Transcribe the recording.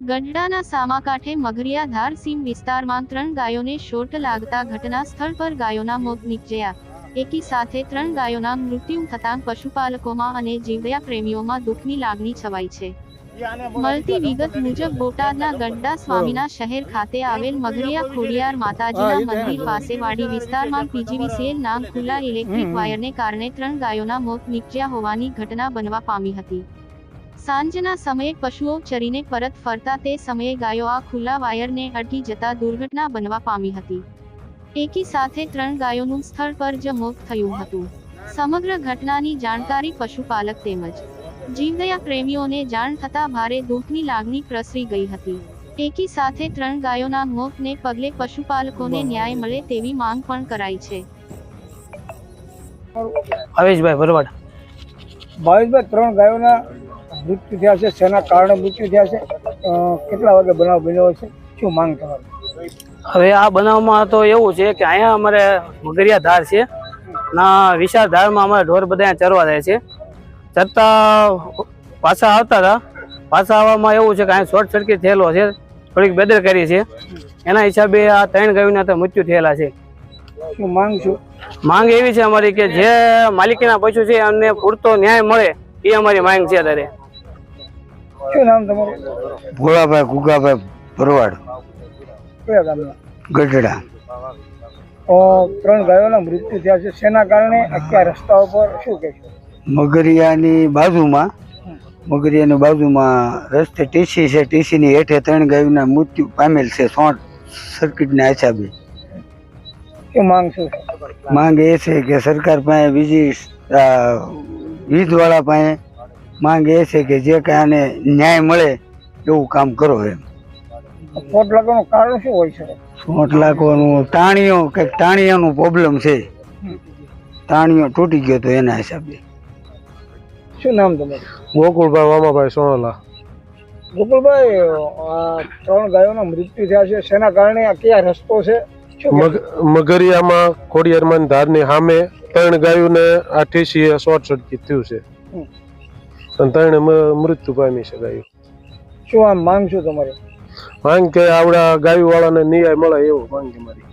ગઢડાના સામાકાંઠે મગરિયા ધાર સીમ વિસ્તારમાં ત્રણ ગાયોને શોટ લાગતા ઘટના સ્થળ પર ગાયોના મોત નીપજ્યા. એકી સાથે ત્રણ ગાયોના મૃત્યુ થતાં પશુપાલકોમાં અને જીવદયા પ્રેમીઓમાં દુઃખની લાગણી છવાઈ છે. મળતી વિગત મુજબ બોટાદના ગઢડા સ્વામીના શહેર ખાતે આવેલ મગરિયા ખોડિયાર માતાજીના મંદિર પાસે વાડી વિસ્તારમાં પીજીવીસીએલ નામ ખુલ્લા ઇલેક્ટ્રિક વાયરને કારણે ત્રણ ગાયોના મોત નીપજ્યા હોવાની ઘટના બનવા પામી હતી. સાંજના સમયે પશુઓ ચરીને પરત ફરતા તે સમયે ગાયો આ ખુલ્લા વાયરને અટકી જતા દુર્ઘટના બનવા પામી હતી. એકી સાથે ત્રણ ગાયોનું સ્થળ પર જ મોત થયું હતું. સમગ્ર ઘટનાની જાણકારી પશુપાલક તેમજ જીવદયા પ્રેમીઓને જાણ થતા ભારે દુઃખની લાગણી પ્રસરી ગઈ હતી. એકી સાથે ત્રણ ગાયોના મોતને પગલે પશુપાલકોને ન્યાય મળે તેવી માંગ પણ કરાઈ છે. હવેશભાઈ ભરવાડ. ભાવેશભાઈ ત્રણ ગાયોના મૃત્યુ થયા છે શેના કારણે મૃત્યુ થયા છે કેટલા વાગે બનાવ બન્યો છે શું માંગ તમારી? હવે આ બનાવમાં તો એવું છે કે અહીંયા અમારે મગરિયા ધાર છે ના વિશાળ ધારમાં અમારે ઢોર બધા ચરવા જાય છે. ચરતા પાછા આવતા હતા પાછા આવવામાં એવું છે કે અહીંયા શોર્ટ સર્કિટ થયેલો છે થોડીક બેદરકારી છે. એના હિસાબે આ ત્રણ ગાયોના તો મૃત્યુ થયેલા છે. શું માંગ છું? માંગ એવી છે અમારી કે જે માલિકીના પશુ છે એમને પૂરતો ન્યાય મળે એ અમારી માંગ છે અત્યારે. શું નામ તમારું? ભોળાભાઈ ગુગાભાઈ ભરવાડ. કયા ગામના? ગઢડા. ત્રણ ગાયોના મૃત્યુ થયા છે. શેના કારણે? અત્યારે રસ્તા ઉપર શું કહેશો મગરિયાની બાજુમાં મગરિયાની બાજુમાં રસ્તે ટીસી છે. ટીસીની હેઠે ત્રણ ગાયોના મૃત્યુ પામેલ છે શોર્ટ સર્કિટના હિસાબે. શું માંગ છે? માંગ એ છે કે સરકાર પાસે બીજી વીજવાળા પાસે માંગ એ છે કે જે કાંઈ આને ન્યાય મળે એવું કામ કરો એમ. ફોટ લાગવાનું કારણ શું હોય છે? શોર્ટ લાગવાનું તાણીઓ કંઈક તાણીયાનું પ્રોબ્લેમ છે. તાણીઓ તૂટી ગયો તો એના હિસાબે. શું નામ તમારું? ગોકુળભાઈ વામાભાઈ સોનલા. ગોકુળભાઈ આ ત્રણ ગાયોના મૃત્યુ થયા છે. શેના કારણે આ કયા રસ્તો છે? મગ મગરિયામાં ખોડિયારમાં ધારની સામે ત્રણ ગાયોને આઠીસીએ ઠેસીએ શોર્ટ સર્કિટ થયું છે. અને ત્રણે મૃત્યુ પામી છે ગાયું શું આમ માંગ છું તમારી? માંગ કે આવડા ગાયું વાળાને ન્યાય મળે એવું માંગ મારી.